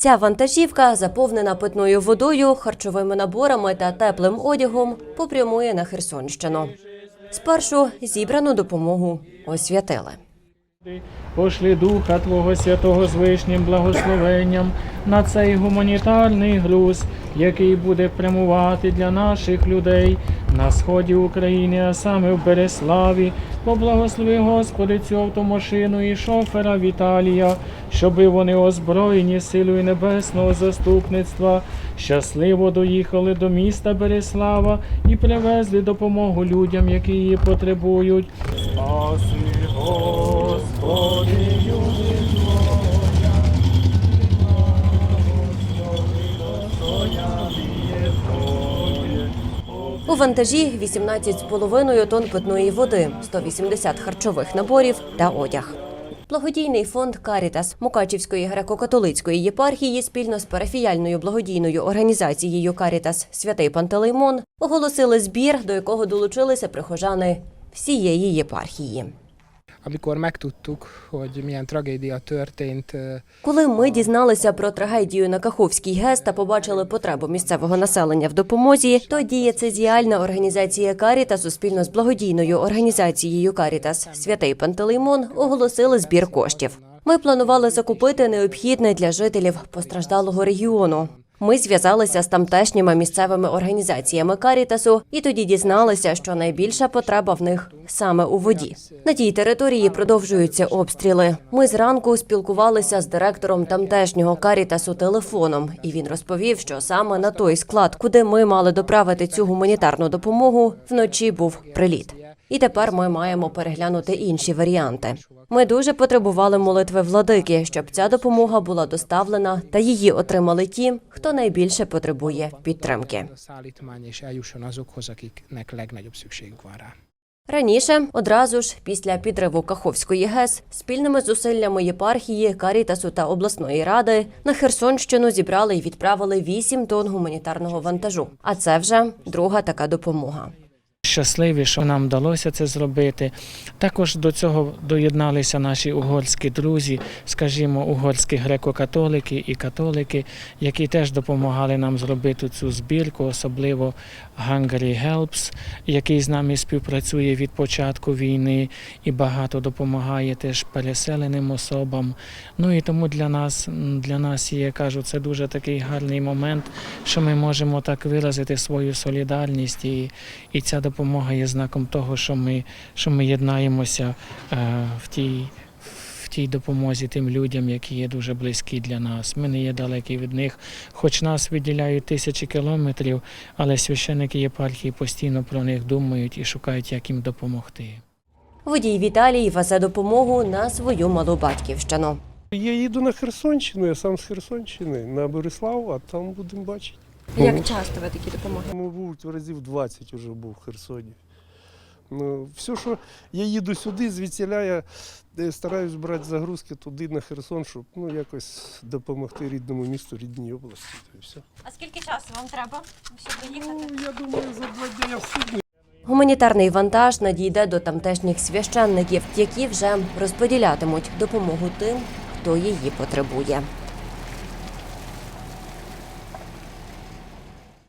Ця вантажівка, заповнена питною водою, харчовими наборами та теплим одягом, попрямує на Херсонщину. Спершу зібрану допомогу освятили. Пошли Духа Твого Святого з вишнім благословенням на цей гуманітарний груз, який буде прямувати для наших людей на сході України, а саме в Береславі. Поблагослови, Господи, цю автомашину і шофера Віталія, щоби вони озброєні силою небесного заступництва, щасливо доїхали до міста Береслава і привезли допомогу людям, які її потребують. Спаси, Господи, У вантажі 18,5 тонн питної води, 180 харчових наборів та одяг. Благодійний фонд Карітас Мукачівської греко-католицької єпархії спільно з парафіяльною благодійною організацією Карітас Святий Пантелеймон оголосили збір, до якого долучилися прихожани всієї єпархії. Amikor megtudtuk, hogy milyen tragédia történt, Коли ми дізналися про трагедію на Каховській ГЕС та побачили потребу місцевого населення в допомозі, то дієцезіальна організація Карітас спільно з благодійною організацією Карітас Святий Пантелеймон оголосили збір коштів. Ми планували закупити необхідне для жителів постраждалого регіону. Ми зв'язалися з тамтешніми місцевими організаціями Карітасу і тоді дізналися, що найбільша потреба в них саме у воді. На тій території продовжуються обстріли. Ми зранку спілкувалися з директором тамтешнього Карітасу телефоном, і він розповів, що саме на той склад, куди ми мали доправити цю гуманітарну допомогу, вночі був приліт. І тепер ми маємо переглянути інші варіанти. Ми дуже потребували молитви владики, щоб ця допомога була доставлена та її отримали ті, хто найбільше потребує підтримки. Раніше, одразу ж після підриву Каховської ГЕС, спільними зусиллями єпархії, Карітасу та обласної ради на Херсонщину зібрали і відправили 8 тонн гуманітарного вантажу. А це вже друга така допомога. Щасливі, що нам вдалося це зробити. Також до цього доєдналися наші угорські друзі, скажімо, угорські греко-католики і католики, які теж допомагали нам зробити цю збірку, особливо Hungary Helps, який з нами співпрацює від початку війни і багато допомагає теж переселеним особам. Ну і тому для нас, для нас є, кажу, це дуже такий гарний момент, що ми можемо так виразити свою солідарність і, і ця допомога є знаком того, що ми, що ми єднаємося е, в тій. В тій допомозі тим людям, які є дуже близькі для нас. Ми не є далекі від них, хоч нас виділяють тисячі кілометрів, але священники єпархії постійно про них думають і шукають, як їм допомогти. Водій Віталій везе допомогу на свою малу батьківщину. Я їду на Херсонщину, я сам з Херсонщини, на Борислав, а там будемо бачити. Як часто ви такі допомоги? Мабуть, разів 20 вже був в Херсоні. Ну, все, що я їду сюди, звідсіля я е, стараюсь брати загрузки туди на Херсон, щоб ну, якось допомогти рідному місту, рідній області. й все. А скільки часу вам треба, щоб Ну, я думаю, за два дні я встигну. Гуманітарний вантаж надійде до тамтешніх священників, які вже розподілятимуть допомогу тим, хто її потребує.